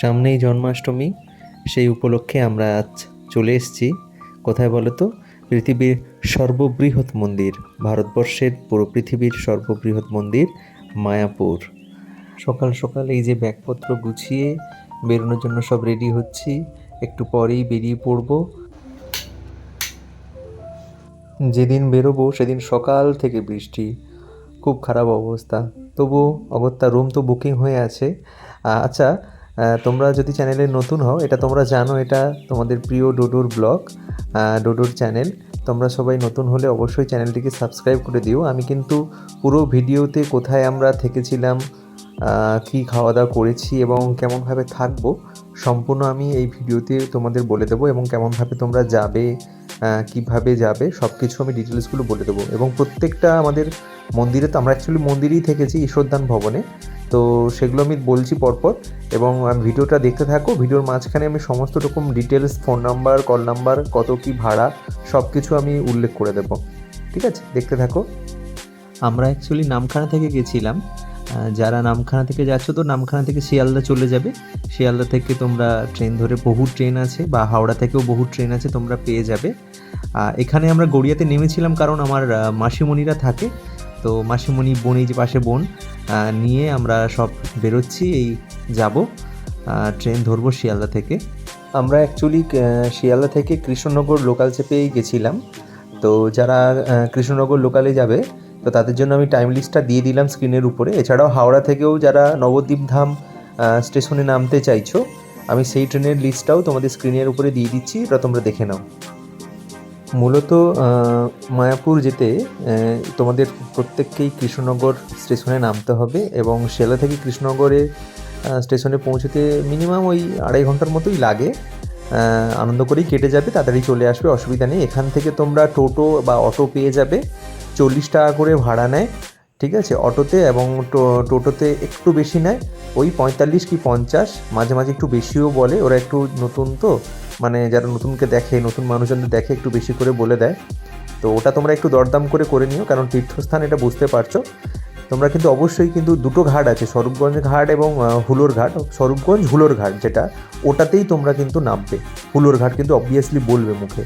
সামনেই জন্মাষ্টমী, সেই উপলক্ষে আমরা আজ চলে এসেছি। কোথায় বলো তো পৃথিবীর সর্ববৃহৎ মন্দির, ভারতবর্ষের পুরো পৃথিবীর সর্ববৃহৎ মন্দির, মায়াপুর। সকাল সকাল এই যে ব্যাগপত্র গুছিয়ে বেরোনোর জন্য সব রেডি হচ্ছি, একটু পরেই বেরিয়ে পড়ব। যেদিন বেরোবো সেদিন সকাল থেকে বৃষ্টি, খুব খারাপ অবস্থা। তবু অগত্যা রুম তো বুকিং হয়ে আছে। আচ্ছা তোমরা যদি চ্যানেলে নতুন হও, এটা তোমরা জানো, এটা তোমাদের প্রিয় ডোডোর ব্লগ ডোডোর চ্যানেল তোমরা সবাই নতুন হলে অবশ্যই চ্যানেলটিকে সাবস্ক্রাইব করে দিও। আমি কিন্তু পুরো ভিডিওতে কোথায় আমরা থেকেছিলাম কী খাওয়া দাওয়া করেছি এবং কেমনভাবে থাকব, সম্পূর্ণ আমি এই ভিডিওতে তোমাদের বলে দেবো এবং কেমনভাবে তোমরা যাবে কীভাবে যাবে সব কিছু আমি ডিটেলসগুলো বলে দেবো। এবং প্রত্যেকটা আমাদের মন্দিরে তো আমরা অ্যাকচুয়ালি মন্দিরেই থেকেছি ঈশ্বরদান ভবনে। তো সেগুলো আমি বলছি পরপর এবং আহ, ভিডিওটা দেখতে থাকো। ভিডিওর মাঝখানে আমি সমস্ত রকম details phone number call number কত কি ভাড়া সব কিছু আমি উল্লেখ করে দেবো। ঠিক আছে? দেখতে থাকো। আমরা অ্যাকচুয়ালি নামখানা থেকে গেছিলাম। যারা নামখানা থেকে যাচ্ছ তো নামখানা থেকে শিয়ালদা চলে যাবে। শিয়ালদা থেকে তোমরা ট্রেন ধরে বহু ট্রেন আছে বা হাওড়া থেকেও বহু ট্রেন আছে তোমরা পেয়ে যাবে। এখানে আমরা গড়িয়াতে নেমেছিলাম কারণ আমার মাসিমণিরা থাকে। তো মাসিমণি বোন যে পাশে বোন নিয়ে আমরা সব বেরোচ্ছি, এই যাব ট্রেন ধরবো শিয়ালদা থেকে। আমরা অ্যাকচুয়ালি শিয়ালদা থেকে কৃষ্ণনগর লোকাল চেপেই গেছিলাম। তো যারা কৃষ্ণনগর লোকালে যাবে তো তাদের জন্য আমি টাইম লিস্টটা দিয়ে দিলাম স্ক্রিনের উপরে। এছাড়াও হাওড়া থেকেও যারা নবদ্বীপ ধাম স্টেশনে নামতে চাইছো, আমি সেই ট্রেনের লিস্টটাও তোমাদের স্ক্রিনের উপরে দিয়ে দিচ্ছি ওটা তোমরা দেখে নাও। মূলত মায়াপুর যেতে তোমাদের প্রত্যেককেই কৃষ্ণনগর স্টেশনে নামতে হবে এবং শেলা থেকে কৃষ্ণনগরে স্টেশনে পৌঁছতে মিনিমাম ওই আড়াই ঘণ্টার মতোই লাগে। আনন্দ করেই কেটে যাবে, তাড়াতাড়ি চলে আসবে, অসুবিধা নেই। এখান থেকে তোমরা টোটো বা অটো পেয়ে যাবে। চল্লিশ টাকা করে ভাড়া নেয়, ঠিক আছে? অটোতে এবং টোটোতে একটু বেশি নেয়। ওই পঁয়তাল্লিশ কি পঞ্চাশ, মাঝে মাঝে একটু বেশিও বলে। ওরা একটু নতুন তো মানে যারা নতুনকে দেখে, নতুন মানুষজনদের দেখে একটু বেশি করে বলে দেয়। তো ওটা তোমরা একটু দরদাম করে করে নিও, কারণ তীর্থস্থান এটা বুঝতে পারছ। তোমরা কিন্তু অবশ্যই কিন্তু দুটো ঘাট আছে, স্বরূপগঞ্জ ঘাট এবং হুলোর ঘাট। স্বরূপগঞ্জ, হুলোর ঘাট যেটা, ওটাতেই তোমরা কিন্তু নামবে। হুলোর ঘাট কিন্তু অবভিয়াসলি বলবে মুখে,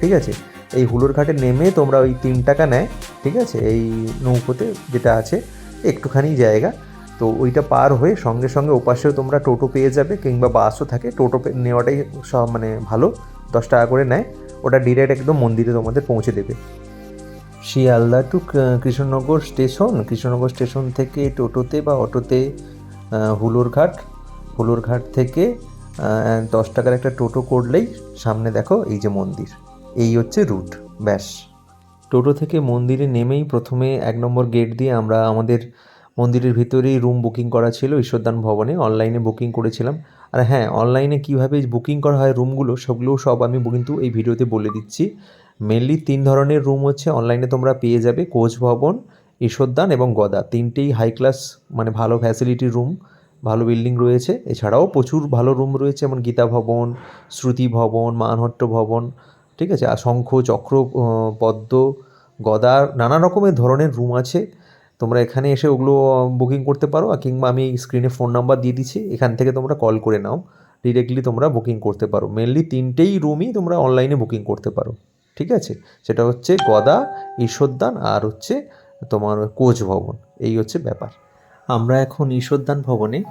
ঠিক আছে? এই হুলোর ঘাটে নেমে তোমরা ওই তিন টাকা নেয়, ঠিক আছে? এই নৌকোতে যেটা আছে, একটুখানি জায়গা। তো ওইটা পার হয়ে সঙ্গে সঙ্গে ওপাশেও তোমরা টোটো পেয়ে যাবে, কিংবা বাসও থাকে। টোটো নেওয়াটাই সব মানে ভালো। দশ টাকা করে নেয়। ওটা ডিরেক্ট একদম মন্দিরে তোমাদের পৌঁছে দেবে। Sealdah to Krishnanagar station. Krishnanagar station থেকে টোটোতে বা অটোতে হুলোর ঘাট। হুলোর ঘাট থেকে দশ টাকার একটা টোটো করলেই সামনে দেখো এই যে মন্দির। এই হচ্ছে রুট ব্যাস। টোটো থেকে মন্দিরে নেমেই প্রথমে এক নম্বর গেট দিয়ে আমরা আমাদের মন্দিরের ভিতরেই রুম বুকিং করা ছিল, ঈশ্বরদান ভবনে। অনলাইনে বুকিং করেছিলাম। আর হ্যাঁ অনলাইনে কীভাবে বুকিং করা হয় রুমগুলো সবগুলো সব আমি কিন্তু এই ভিডিওতে বলে দিচ্ছি। মেনলি তিন ধরনের রুম হচ্ছে অনলাইনে তোমরা পেয়ে যাবে কোচ ভবন, ঈশ্বরদান এবং গদা। তিনটেই হাই ক্লাস মানে ভালো ফ্যাসিলিটির রুম ভালো বিল্ডিং রয়েছে। এছাড়াও প্রচুর ভালো রুম রয়েছে, যেমন গীতা ভবন, শ্রুতি ভবন, মানহট্ট ভবন। ঠিক আছে? আর শঙ্খ, চক্র পদ্ম গদা নানা রকমের ধরনের রুম আছে। তোমরা এখানে এসে ওগুলো বুকিং করতে পারো। কিংবা আমি স্ক্রিনে ফোন নাম্বার দিয়ে দিচ্ছি। এখান থেকে তোমরা কল করে নাও। ডিরেক্টলি তোমরা বুকিং করতে পারো। মেনলি তিনটেই রুমই তোমরা অনলাইনে বুকিং করতে পারো। ঠিক আছে? সেটা হচ্ছে গদা, ঈশ্বরদান আর হচ্ছে তোমার কোচ ভবন। এই হচ্ছে ব্যাপার। আমরা এখন ঈশ্বরদান ভবনে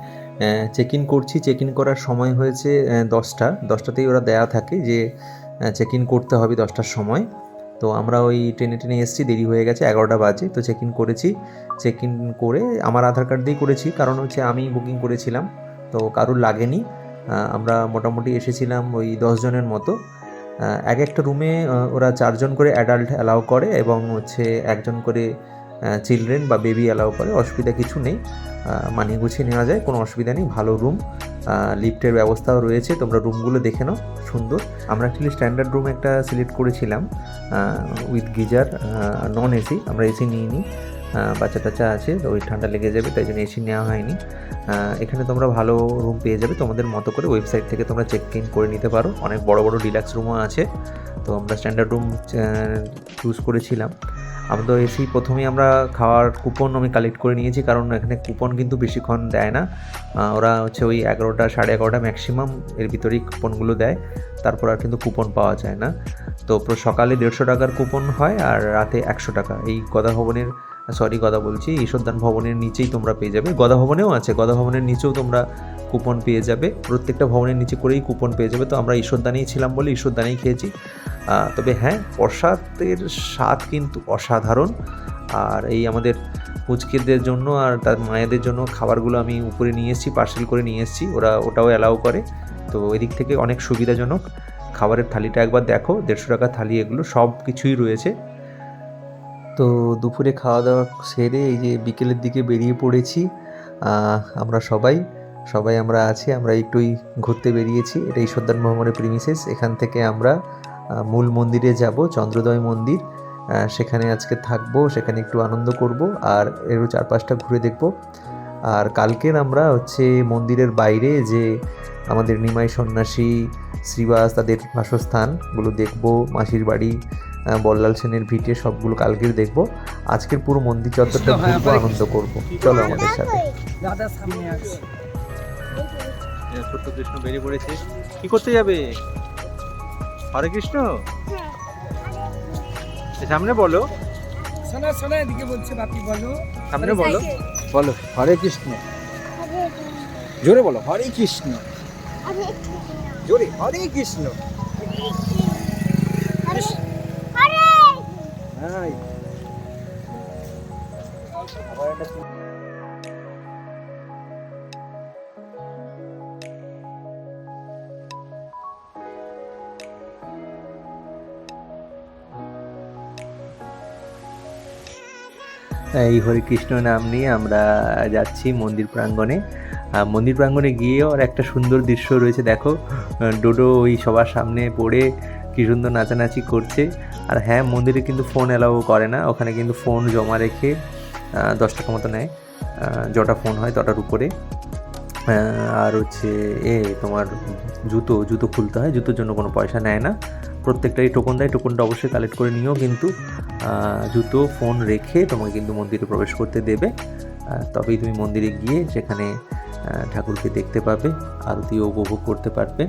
চেক ইন করছি। চেক ইন করার সময় হয়েছে দশটা। দশটাতেই ওরা দেয়া থাকে যে চেক ইন করতে হবে দশটার সময়। তো আমরা ওই ট্রেনে ট্রেনে এসেছি, দেরি হয়ে গেছে, এগারোটা বাজে। তো চেক ইন করেছি। চেক ইন করে আমার আধার কার্ড দিয়েই করেছি, কারণ হচ্ছে আমি বুকিং করেছিলাম, তো কারুর লাগেনি। আমরা মোটামুটি এসেছিলাম ওই দশজনের মতো। এক একটা রুমে ওরা চারজন করে অ্যাডাল্ট অ্যালাউ করে এবং হচ্ছে একজন করে চিলড্রেন বা বেবি অ্যালাউ করে। অসুবিধা কিছু নেই। মানিয়ে গুছিয়ে নেওয়া যায়, কোনো অসুবিধা নেই। ভালো রুম লিফটের ব্যবস্থাও রয়েছে। তোমরা রুমগুলো দেখে নাও, সুন্দর। আমরা অ্যাকচুয়ালি স্ট্যান্ডার্ড রুম একটা সিলেক্ট করেছিলাম উইথ গিজার নন এসি আমরা এসি নিইনি নি বাচ্চা টাচ্চা আছে, তো ওই ঠান্ডা লেগে যাবে, তাই জন্য এসি নেওয়া হয়নি। এখানে তোমরা ভালো রুম পেয়ে যাবে। তোমাদের মতো করে ওয়েবসাইট থেকে তোমরা চেক ইন করে নিতে পারো। অনেক বড় বড় ডিলাক্স রুমও আছে। তো আমরা স্ট্যান্ডার্ড রুম চুজ করেছিলাম। আমরা তো এসেই প্রথমেই আমরা খাওয়ার কুপন আমি কালেক্ট করে নিয়েছি, কারণ এখানে কুপন কিন্তু বেশিক্ষণ দেয় না। ওরা হচ্ছে ওই এগারোটা সাড়ে এগারোটা ম্যাক্সিমাম এর ভিতরেই কুপনগুলো দেয়। তারপর আর কিন্তু কুপন পাওয়া যায় না। তো সকালে দেড়শো টাকার কুপন হয় আর রাতে একশো টাকা। এই গদা ভবনের সরি গদা বলছি, ঈশ্বরদান ভবনের নিচেই তোমরা পেয়ে যাবে। গদা ভবনেও আছে গদা ভবনের নিচেও তোমরা কুপন পেয়ে যাবে। প্রত্যেকটা ভবনের নিচে করেই কুপন পেয়ে যাবে। তো আমরা ঈশ্বরদানেই ছিলাম বলে ঈশ্বরদানেই খেয়েছি। তবে হ্যাঁ প্রসাদের স্বাদ কিন্তু অসাধারণ। আর এই আমাদের পুচকেদের জন্য আর তার মায়েদের জন্য খাবারগুলো আমি উপরে নিয়ে এসেছি পার্সেল করে নিয়ে এসেছি। ওরা, ওটাও অ্যালাউ করে। তো এদিক থেকে অনেক সুবিধাজনক। খাবারের থালিটা একবার দেখো, দেড়শো টাকা থালি এগুলো, সব কিছুই রয়েছে। তো দুপুরে খাওয়া দাওয়া সেরে এই যে বিকেলের দিকে বেরিয়ে পড়েছি। আমরা সবাই সবাই আমরা আছি আমরা একটুই ঘুরতে বেরিয়েছি। এটা ঈশ্বরদান মোহাম্মদের প্রিমিসেস এখান থেকে আমরা মূল মন্দিরে যাব চন্দ্রোদয় মন্দির। সেখানে আজকে থাকব সেখানে একটু আনন্দ করব আর এরও চারপাশটা ঘুরে দেখব। আর কালকের আমরা হচ্ছে মন্দিরের বাইরে যে আমাদের নিমাই সন্ন্যাসী শ্রীবাস তাদের বাসস্থানগুলো দেখব মাসির বাড়ি বল্লাল সেনের ভিটে সবগুলো কালকের দেখব। আজকের পুরো মন্দির চত্বরটা ঘুরবো আনন্দ করব। চলো আমাদের সাথে। দাদার সামনে আছে ছোট্ট কৃষ্ণ বেরিয়ে পড়েছে। কি করতে যাবে? হরে কৃষ্ণ? সামনে বলো। শোনা শোনা এদিকে বলছে বাপি বলো। সামনে বলো। বলো হরে কৃষ্ণ। জোরে বলো হরে কৃষ্ণ। জোরে হরে কৃষ্ণ। হাই এই হরে কৃষ্ণ নাম নিয়ে আমরা যাচ্ছি মন্দির প্রাঙ্গণে। মন্দির প্রাঙ্গণে গিয়েও আর একটা সুন্দর দৃশ্য রয়েছে, দেখো। ডোডো ওই সবার সামনে পড়ে কি সুন্দর নাচানাচি করছে। আর হ্যাঁ মন্দিরে কিন্তু ফোন অ্যালাউ করে না, ওখানে কিন্তু ফোন জমা রেখে দশ টাকা মতো নেয়। যটা ফোন হয় তটার উপরে। আর হচ্ছে, এ, তোমার জুতো জুতো খুলতে হয়, জুতোর জন্য কোনো পয়সা নেয় না। প্রত্যেকটাই টোকন দেয় টোকনটা অবশ্যই কালেক্ট করে নিও কিন্তু। জুতো ফোন রেখে তোমাকে কিন্তু মন্দিরে প্রবেশ করতে দেবে তবেই তুমি মন্দিরে গিয়ে সেখানে ঠাকুরকে দেখতে পাবে আরতিও উপভোগ করতে পারবে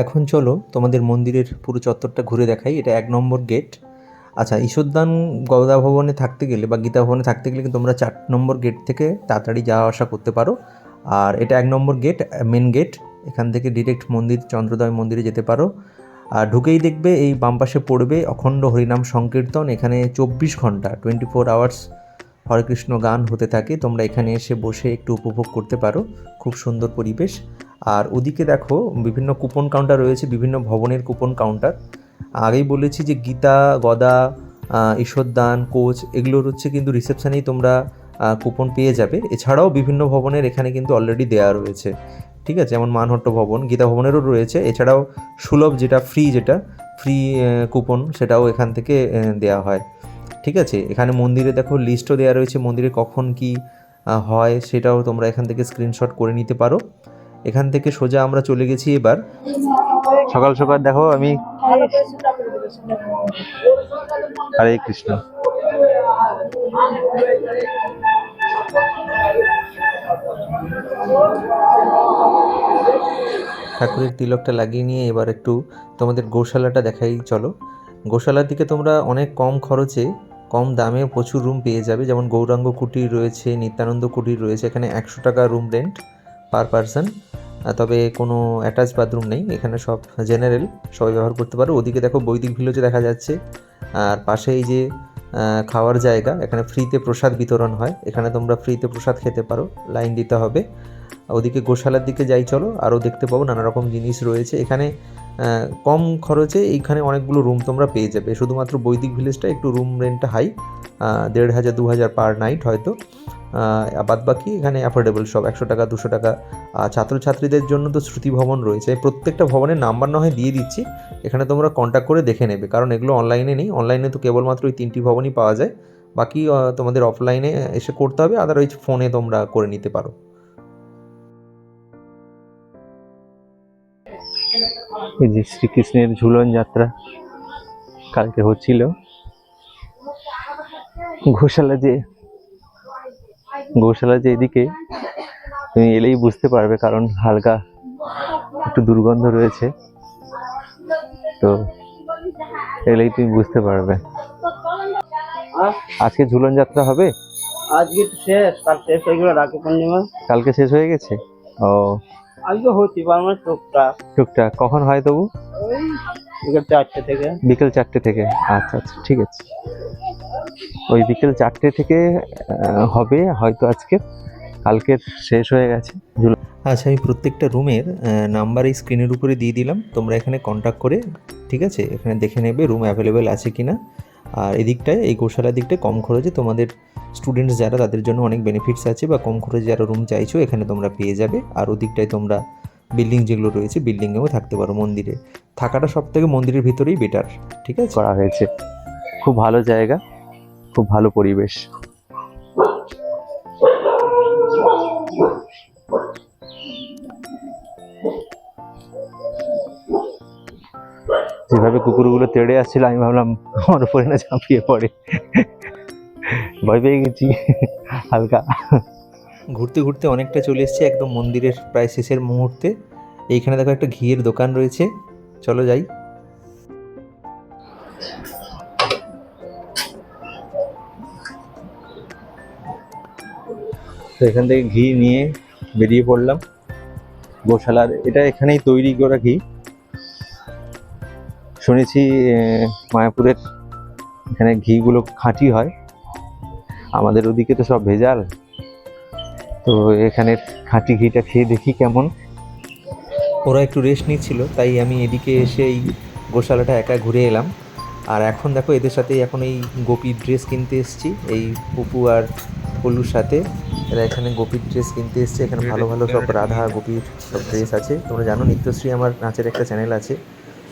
এখন চলো তোমাদের মন্দিরের পুরো চত্বরটা ঘুরে দেখাই। এটা এক নম্বর গেট আচ্ছা ঈশ্বরদান গদা ভবনে থাকতে গেলে বা গীতা ভবনে থাকতে গেলে তোমরা চার নম্বর গেট থেকে তাড়াতাড়ি যাওয়া আসা করতে পারো। আর এটা এক নম্বর গেট মেন গেট এখান থেকে ডিরেক্ট মন্দির, চন্দ্রদয় মন্দিরে যেতে পারো। আর ঢুকেই দেখবে এই বাম পাশে পড়বে অখণ্ড হরিনাম সংকীর্তন। এখানে চব্বিশ ঘণ্টা twenty four hours Hare Krishna গান হতে থাকে। তোমরা এখানে এসে বসে একটু উপভোগ করতে পারো। খুব সুন্দর পরিবেশ। আর ওদিকে দেখো বিভিন্ন কুপন কাউন্টার রয়েছে, বিভিন্ন ভবনের কুপন কাউন্টার আগেই বলেছি যে গীতা, গদা ঈশ্বরদান, কোচ, এগুলোর হচ্ছে কিন্তু রিসেপশানেই তোমরা কুপন পেয়ে যাবে। এছাড়াও বিভিন্ন ভবনের এখানে কিন্তু অলরেডি দেওয়া রয়েছে। ঠিক আছে? যেমন মানহট্ট ভবন, গীতা ভবনেরও রয়েছে। এছাড়াও সুলভ যেটা ফ্রি যেটা ফ্রি কুপন সেটাও এখান থেকে দেওয়া হয়। ঠিক আছে? এখানে মন্দিরে দেখো লিস্টও দেওয়া রয়েছে, মন্দিরে কখন কি হয় সেটাও তোমরা এখান থেকে স্ক্রিনশট করে নিতে পারো। এখান থেকে সোজা আমরা চলে গেছি এবার। সকাল সকাল দেখো আমি হরে কৃষ্ণ। ঠাকুরের তিলকটা লাগিয়ে নিয়ে এবার একটু তোমাদের গোশালাটা দেখাই, চলো। গোশালার দিকে তোমরা অনেক কম খরচে, কম দামে প্রচুর রুম পেয়ে যাবে। যেমন গৌরাঙ্গ কুটির রয়েছে, নিত্যানন্দ কুটির রয়েছে, এখানে একশো টাকা রুম রেন্ট পার পারসন তবে কোনো অ্যাটাচ বাথরুম নেই, এখানে সব জেনারেল সবাই ব্যবহার করতে পারো। ওদিকে দেখো বৈদিক ভিলেজও দেখা যাচ্ছে। আর পাশে এই যে খাওয়ার জায়গা, এখানে ফ্রিতে প্রসাদ বিতরণ হয়। এখানে তোমরা ফ্রিতে প্রসাদ খেতে পারো লাইন দিতে হবে। ওদিকে গোশালার দিকে যাই চলো আরও দেখতে পাবো নানা রকম জিনিস রয়েছে। এখানে কম খরচে এইখানে অনেকগুলো রুম তোমরা পেয়ে যাবে। শুধুমাত্র বৈদিক ভিলেজটা একটু রুম রেন্টটা হাই দেড় হাজার, দু হাজার পার নাইট হয়তো। বাদ বাকি এখানে অ্যাফোর্ডেবল সব একশো টাকা, দুশো টাকা। ছাত্রছাত্রীদের জন্য তো শ্রুতি ভবন রয়েছে। প্রত্যেকটা ভবনের নাম্বার না হয় দিয়ে দিচ্ছি। এখানে তোমরা কন্ট্যাক্ট করে দেখে নেবে। কারণ এগুলো অনলাইনে নেই। অনলাইনে তো কেবলমাত্র ওই তিনটি ভবনই পাওয়া যায়। বাকি তোমাদের অফলাইনে এসে করতে হবে। আদারওয়াইজ ফোনে তোমরা করে নিতে পারো। এই যে শ্রীকৃষ্ণের ঝুলন যাত্রা কালকে হচ্ছিল। ঘোষালা যে গোশালা যে এদিকে তুমি এলেই বুঝতে পারবে কারণ হালকা একটু দুর্গন্ধ রয়েছে। তো এলেই তুমি বুঝতে পারবে। আজকে ঝুলন যাত্রা হবে? আজকে তো শেষ কাল শেষ হয়ে গেল রাখি পূর্ণিমা। কালকে শেষ হয়ে গেছে? ও। আজকে হচ্ছে পারব টুকটাক। টুকটাক। কখন হয় তবু? বিকেল চারটে থেকে। বিকেল চারটে থেকে। আচ্ছা আচ্ছা ঠিক আছে। ওই বিকেল চারটে থেকে হবে হয়তো আজকে। কালকে শেষ হয়ে গেছে। আচ্ছা আমি প্রত্যেকটা রুমের নাম্বার এই স্ক্রিনের উপরে দিয়ে দিলাম। তোমরা এখানে কন্ট্যাক্ট করে ঠিক আছে? এখানে দেখে নেবে রুম অ্যাভেলেবেল আছে কি না আর এদিকটায় এই গোশালার দিকটায় কম খরচে তোমাদের স্টুডেন্টস যারা তাদের জন্য অনেক বেনিফিটস আছে বা কম খরচে যারা রুম চাইছো এখানে তোমরা পেয়ে যাবে। আর ওদিকটায় তোমরা বিল্ডিং যেগুলো রয়েছে বিল্ডিংয়েও থাকতে পারো মন্দিরে। থাকাটা সব থেকে মন্দিরের ভিতরেই বেটার ঠিক আছে? করা হয়েছে। খুব ভালো জায়গা। খুব ভালো পরিবেশ। যেভাবে কুকুরগুলো তেড়ে আসছিল, আমি ভাবলাম, আমার উপরে না ঝাঁপিয়ে পড়ে। ভয় পেয়ে গেছি, হালকা। ঘুরতে ঘুরতে অনেকটা চলে এসেছে একদম মন্দিরের প্রায় শেষের মুহূর্তে। এইখানে দেখো একটা ঘিয়ের দোকান রয়েছে। চলো যাই। তো এখান থেকে ঘি নিয়ে বেরিয়ে পড়লাম। গোশালার, এটা এখানেই তৈরি করা ঘি। শুনেছি মায়াপুরের এখানে ঘিগুলো খাঁটি হয়। আমাদের ওদিকে তো সব ভেজাল। তো এখানের খাঁটি ঘিটা খেয়ে দেখি কেমন। ওরা একটু রেস্ট নিচ্ছিল, তাই আমি এদিকে এসে এই গোশালাটা একা ঘুরে এলাম। আর এখন দেখো, এদের সাথে এখন এই গোপীর ড্রেস কিনতে এসেছি, এই পুপু আর পল্লুর সাথে। এরা এখানে গোপীর ড্রেস কিনতে এসছে। এখানে ভালো ভালো সব রাধা গোপীর সব ড্রেস আছে। তোমরা জানো নিত্যশ্রী আমার নাচের একটা চ্যানেল আছে।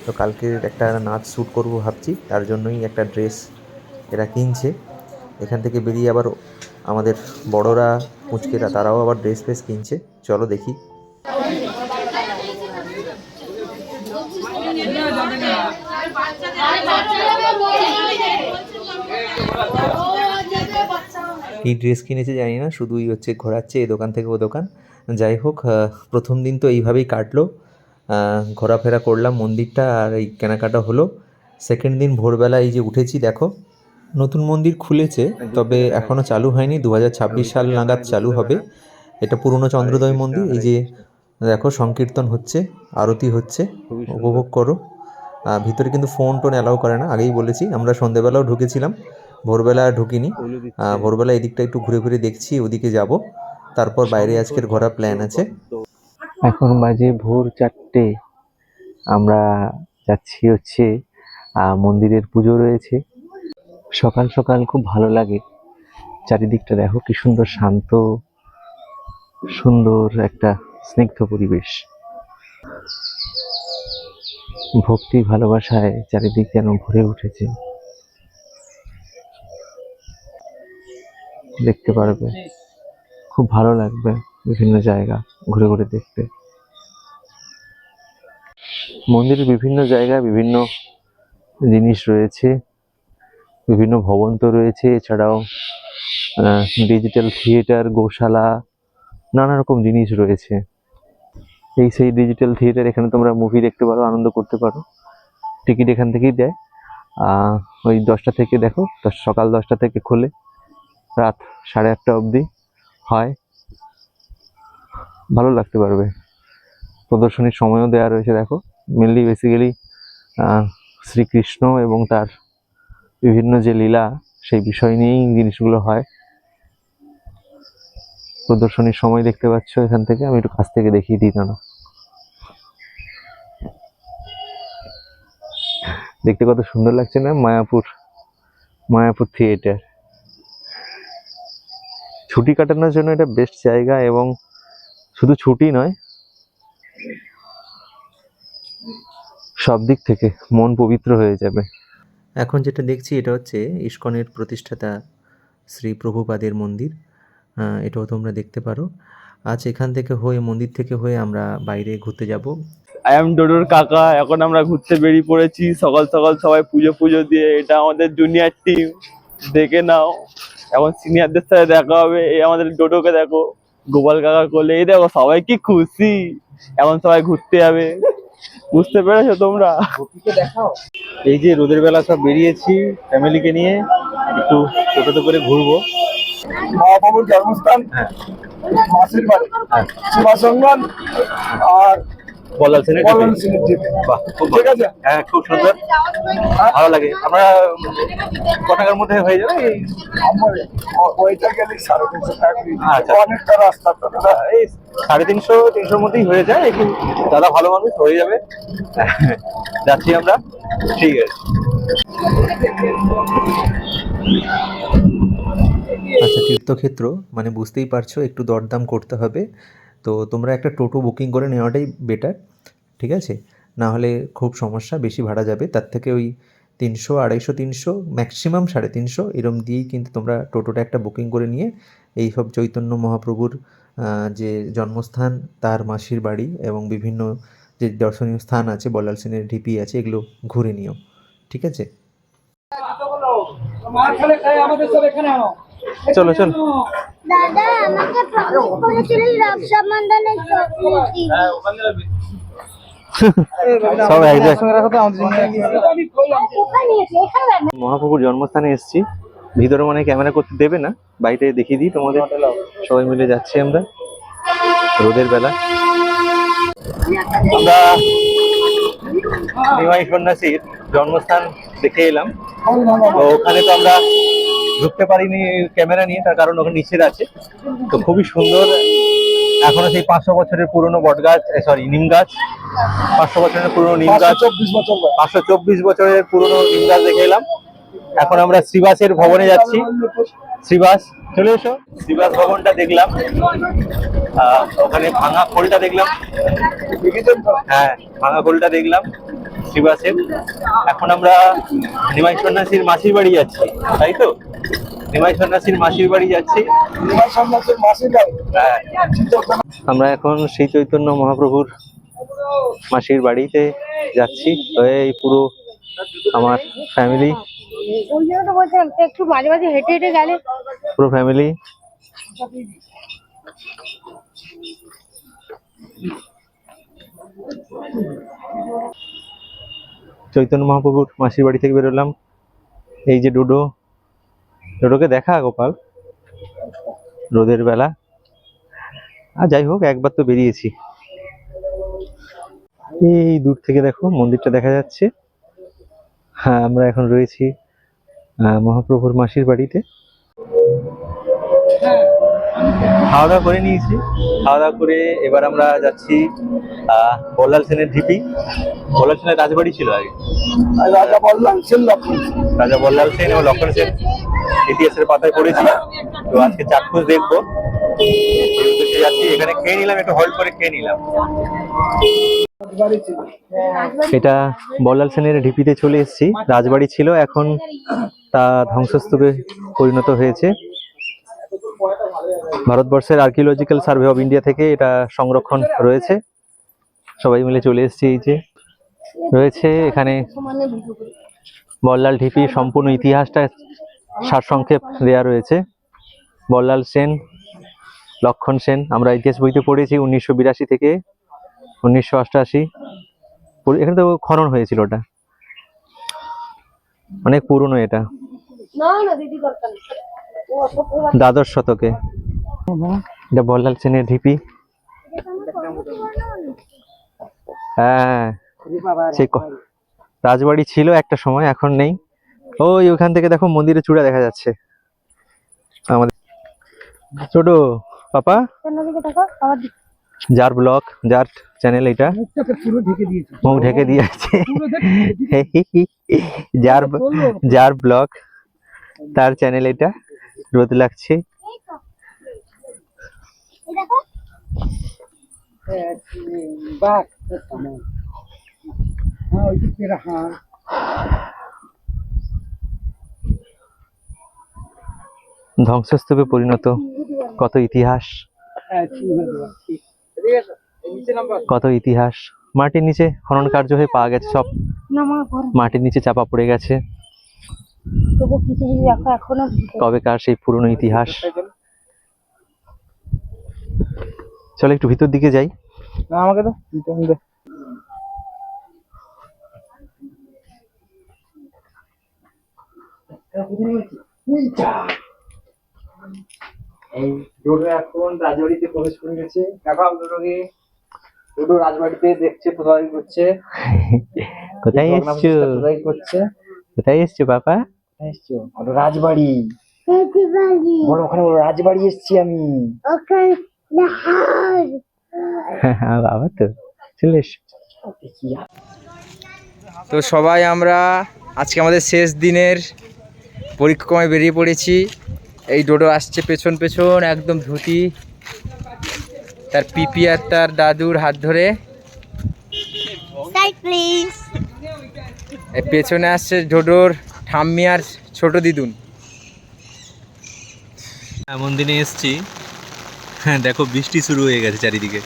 তো কালকে একটা নাচ শ্যুট করব ভাবছি। তার জন্যই একটা ড্রেস এরা কিনছে। এখান থেকে বেরিয়ে আবার আমাদের বড়রা মুচকেরা তারাও আবার ড্রেস ফ্রেস কিনছে। চলো দেখি। কী ড্রেস কিনেছে জানি না, শুধুই হচ্ছে ঘোরাচ্ছে এই দোকান থেকে ও দোকান। যাই হোক প্রথম দিন তো এইভাবেই কাটলো। ঘোরাফেরা করলাম, মন্দিরটা আর এই কেনাকাটা হলো। সেকেন্ড দিন ভোরবেলা এই যে উঠেছি, দেখো, নতুন মন্দির খুলেছে, তবে এখনও চালু হয়নি। দু হাজার ছাব্বিশ সাল নাগাদ চালু হবে। এটা পুরনো চন্দ্রোদয় মন্দির, এই যে দেখো, সংকীর্তন হচ্ছে, আরতি হচ্ছে, উপভোগ করো। ভিতরে কিন্তু ফোন টোন অ্যালাউ করে না, আগেই বলেছি, আমরা সন্ধেবেলাও ঢুকেছিলাম। ভোরবেলা ঢুকিনি। ভোরবেলা এদিকটা একটু ঘুরে ঘুরে দেখছি ওদিকে যাব। তারপর বাইরে আজকের ঘোরা প্ল্যান আছে। এখন বাজে ভোর চারটে। আমরা যাচ্ছি হচ্ছে মন্দিরের পুজো রয়েছে। সকাল সকাল খুব ভালো লাগে। চারিদিকটা দেখো কি সুন্দর শান্ত সুন্দর একটা স্নিগ্ধ পরিবেশ। ভক্তি ভালোবাসায় চারিদিক যেন ভরে উঠেছে। দেখতে পারবে। খুব ভালো লাগবে বিভিন্ন জায়গা ঘুরে ঘুরে দেখতে। মন্দিরের বিভিন্ন জায়গায় বিভিন্ন জিনিস রয়েছে, বিভিন্ন ভবন তো রয়েছে, এছাড়াও ডিজিটাল থিয়েটার গোশালা, নানা রকম জিনিস রয়েছে। এই সেই ডিজিটাল থিয়েটার এখানে তোমরা মুভি দেখতে পারো, আনন্দ করতে পারো। টিকিট এখান থেকেই দেয়। ওই দশটা থেকে দেখো সকাল দশটা থেকে খোলে। রাত সাড়ে আটটা অবধি হয়। ভালো লাগতে পারবে। প্রদর্শনীর সময়ও দেওয়া রয়েছে, দেখো। মেনলি বেসিক্যালি শ্রীকৃষ্ণ এবং তার বিভিন্ন যে লীলা, সেই বিষয় নিয়েই জিনিসগুলো হয়। প্রদর্শনীর সময় দেখতে পাচ্ছ এখান থেকে, আমি একটু কাছ থেকে দেখিয়ে দিই না দেখতে কত সুন্দর লাগছে না? মায়াপুর মায়াপুর থিয়েটার ছুটি কাটানোর জন্য এটা বেস্ট জায়গা এবং শুধু ছুটি নয় সব দিক থেকে মন পবিত্র হয়ে যাবে। এখন যেটা দেখছি এটা হচ্ছে ইস্কনের প্রতিষ্ঠাতা শ্রী প্রভুপাদের মন্দির। এটাও তোমরা দেখতে পারো। আজ এখান থেকে হয়ে মন্দির থেকে হয়ে আমরা বাইরে ঘুরতে যাব। আই এম ডোডোর কাকা এখন আমরা ঘুরতে বেরিয়ে পড়েছি। সকাল সকাল সবাই পুজো পুজো দিয়ে এটা আমাদের জুনিয়র টিম দেখে নাও। এখন সিনিয়রদের সাথে দেখা হবে এই আমাদের ডোডোকে দেখো গোপাল কাকা করলে এই দেখো সবাই কি খুশি এখন সবাই ঘুরতে যাবে। বুঝতে পেরেছ তোমরা? দেখাও। এই যে রোদের বেলা সব বেরিয়েছি ফ্যামিলিকে নিয়ে একটু টোটোতে করে ঘুরবো। মহাপ্রভুর জন্মস্থান মাসির বাড়ি। শিবাসঙ্গন আর বলাল সেনের সিংহের দ্বীপে। বাহ খুব ঠিক আছে? হ্যাঁ খুব সুন্দর। ভালো লাগে। আমরা কটাকার মধ্যে হয়ে যাবে? এই আমার ওইটা গেলে সাড়ে তিনশো টাকা। আচ্ছা। অনেকটা রাস্তা তো দাদা। এই সাড়ে তিনশো তিনশোর মধ্যেই হয়ে যায় একটু দাদা ভালো মানুষ হয়ে যাবে। যাচ্ছি আমরা। ঠিক আছে। আচ্ছা তীর্থক্ষেত্র মানে বুঝতেই পারছ একটু দরদাম করতে হবে। তো তোমরা একটা টোটো বুকিং করে নেওয়াটাই বেটার ঠিক আছে? না হলে খুব সমস্যা, বেশি ভাড়া যাবে। তার থেকে ওই তিনশো, আড়াইশো, তিনশো ম্যাক্সিমাম সাড়ে তিনশো, এরম দিয়েই কিন্তু তোমরা টোটোটা একটা বুকিং করে নিয়ে এই সব চৈতন্য মহাপ্রভুর যে জন্মস্থান, তার মাসির বাড়ি এবং বিভিন্ন যে দর্শনীয় স্থান আছে, বলাল সেনের ঢিপি আছে, এগুলো ঘুরে নিও, ঠিক আছে? চলো চলো। দাদা আমাকে প্রমিস করেছিলি রক্ষাবন্ধনে চকলেট সব এক জন্মস্থানে এসেছি। ভিতরে মানে ক্যামেরা করতে দেবে না। বাইরে দেখিয়ে দিই তোমাদের। সবাই মিলে যাচ্ছি আমরা। রোদের বেলা। আমরা নিমাই সন্ন্যাসীর জন্মস্থান দেখে এলাম। তো ওখানে তো আমরা ঢুকতে পারিনি ক্যামেরা নিয়ে তার কারণ ওখানে নিচের আছে। তো খুবই সুন্দর। এখনও সেই পাঁচশো বছরের পুরনো বট গাছ সরি নিম গাছ। পাঁচশো বছরের পুরনো নিম গাছ। চব্বিশ বছর পাঁচশো চব্বিশ বছরের পুরনো নিম গাছ দেখে এলাম। এখন আমরা শ্রীবাসের ভবনে যাচ্ছি। শ্রীবাস চলে এসো। শ্রীবাস ভবনটা দেখলাম। ওখানে ভাঙা খোলটা দেখলাম। হ্যাঁ ভাঙা খোলটা দেখলাম। শ্রীবাসের এখন আমরা নিমাই সন্ন্যাসীর মাসির বাড়ি যাচ্ছি তাই তো? নিমাই সন্ন্যাসীর মাসির বাড়ি যাচ্ছি। হ্যাঁ। আমরা এখন শ্রী চৈতন্য মহাপ্রভুর মাসির বাড়িতে যাচ্ছি। তো এই পুরো আমার ফ্যামিলি একটু মাঝে মাঝে হেঁটে হেঁটে গেলে। পুরো ফ্যামিলি চৈতন্য মহাপ্রভুর মাসির বাড়ি থেকে বেরোলাম। এই যে ডুডো, ডুডোকে দেখা গোপাল, রোদের বেলা। আর যাই হোক, একবার তো বেরিয়েছি। এই দূর থেকে দেখো, মন্দিরটা দেখা যাচ্ছে। হ্যাঁ আমরা এখন রয়েছি মহাপ্রভুর মাসির বাড়িতে। খাওয়া দাওয়া করে নিয়েছি। খাওয়া দাওয়া করে এবার আমরা যাচ্ছি বল্লাল সেনের ঢিপি। বল্লাল সেনের রাজবাড়ি ছিল আগে। রাজা বললাম সেন লক্ষণ রাজা বল্লাল সেন এবং লক্ষণ সেন ইতিহাসের পাতায় পড়েছি। তো আজকে চাক্ষুষ দেখব। যাচ্ছি। এখানে খেয়ে নিলাম একটু হল্ট করে খেয়ে নিলাম। এটা বল্লাল সেনের ঢিপিতে চলে এসেছি। রাজবাড়ি ছিল এখন তা ধ্বংসস্তূপে পরিণত হয়েছে। ভারতবর্ষের আর্কিওলজিক্যাল সার্ভে অফ ইন্ডিয়া থেকে এটা সংরক্ষণ রয়েছে। সবাই মিলে চলে এসেছি এই যে। রয়েছে এখানে বল্লাল ঢিপি সম্পূর্ণ ইতিহাসটা সারসংক্ষেপ দেয়া রয়েছে। বল্লাল সেন লক্ষণ সেন আমরা ইতিহাস বইতে পড়েছি উনিশশো বিরাশি থেকে উনিশশো অষ্টআশি এখানে তো খনন হয়েছিল ওটা। অনেক পুরনো এটা। দ্বাদশ শতকে। এটা বল্লাল সেনের ঢিপি। হ্যাঁ। রাজবাড়ি ছিল একটা সময়, এখন নেই। ওই ওখান থেকে দেখো মন্দিরের চূড়া দেখা যাচ্ছে। আমাদের ছোট, পাপা। যার ব্লগ, যার চ্যানেল এটা। পুরো ঢেকে দিয়েছে। মুখ ঢেকে দিয়ে আছে যার যার ব্লগ, তার চ্যানেল এটা। রোদ লাগছে। বাঘ হ্যাঁ ওই যে ধ্বংসস্তূপে পরিণত কত ইতিহাস? কত ইতিহাস? মাটির নিচে খনন কার্য হয়ে পাওয়া গেছে সব মাটির নিচে চাপা পড়ে গেছে। ভিতরে। কবেকার সেই পুরনো ইতিহাস? চলো একটু ভিতর দিকে যাই। না আমাকে তো এই ডোডো এখন রাজবাড়িতে প্রবেশ করে গেছে। দেখাও ডোডোকে ডোডো রাজবাড়িতে দেখছে করছে। কোথায় এসছো? করছে? কোথায় এসছো বাবা? কোথায় এসছো? রাজবাড়ি। বলো ওখানে বলো রাজবাড়ি এসছি আমি। বাবা তো চলে তো সবাই আমরা আজকে আমাদের শেষ দিনের পরিক্রমায় বেরিয়ে পড়েছি। এই ডোডো আসছে পেছন পেছন একদম ধুতি তার পিপি আর তার দাদুর হাত ধরে। এই পেছনে আসছে ডোডোর ঠাম্মি আর ছোট দিদুন। এমন দিনে এসছি হ্যাঁ দেখো বৃষ্টি শুরু হয়ে গেছে চারিদিকে।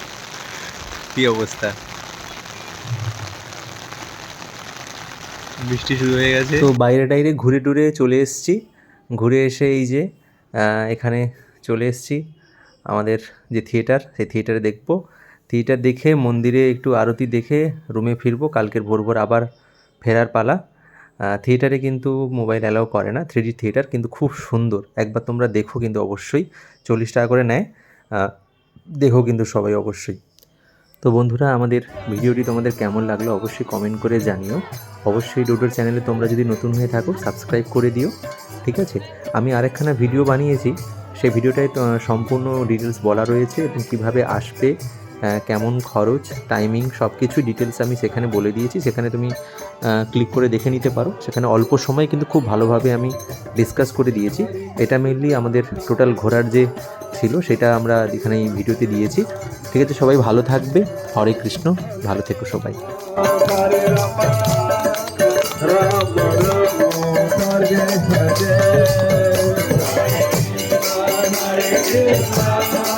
কি অবস্থা? বৃষ্টি শুরু হয়ে গেছে। তো বাইরে টাইরে ঘুরে টুরে চলে এসেছি। ঘুরে এসে এই যে এখানে চলে এসেছি আমাদের যে থিয়েটার, সেই থিয়েটারে দেখব। থিয়েটার দেখে, মন্দিরে একটু আরতি দেখে রুমে ফিরবো। কালকের ভোর ভোর আবার ফেরার পালা। থিয়েটারে কিন্তু মোবাইল অ্যালাউ করে না থ্রি থিয়েটার, কিন্তু খুব সুন্দর। একবার তোমরা দেখো কিন্তু অবশ্যই। চল্লিশ টাকা করে নেয়। দেখো কিন্তু সবাই অবশ্যই। তো বন্ধুরা, আমাদের ভিডিওটি তোমাদের কেমন লাগল অবশ্যই কমেন্ট করে জানিও। অবশ্যই ডোডোর চ্যানেলে তোমরা যদি নতুন হয়ে থাকো সাবস্ক্রাইব করে দিও, ঠিক আছে? আমি আরেকখানা ভিডিও বানিয়েছি সেই ভিডিওটায় সম্পূর্ণ ডিটেলস বলা রয়েছে এবং কীভাবে আসবে কেমন খরচ টাইমিং সব কিছু ডিটেলস আমি সেখানে বলে দিয়েছি। সেখানে তুমি ক্লিক করে দেখে নিতে পারো। সেখানে অল্প সময় কিন্তু খুব ভালোভাবে আমি ডিসকাস করে দিয়েছি। এটা মেনলি আমাদের টোটাল ঘোরার যে ছিল, সেটা আমরা এখানে এই ভিডিওতে দিয়েছি। ঠিক আছে, সবাই ভালো থাকবে। হরে কৃষ্ণ, ভালো থেকো সবাই। Hare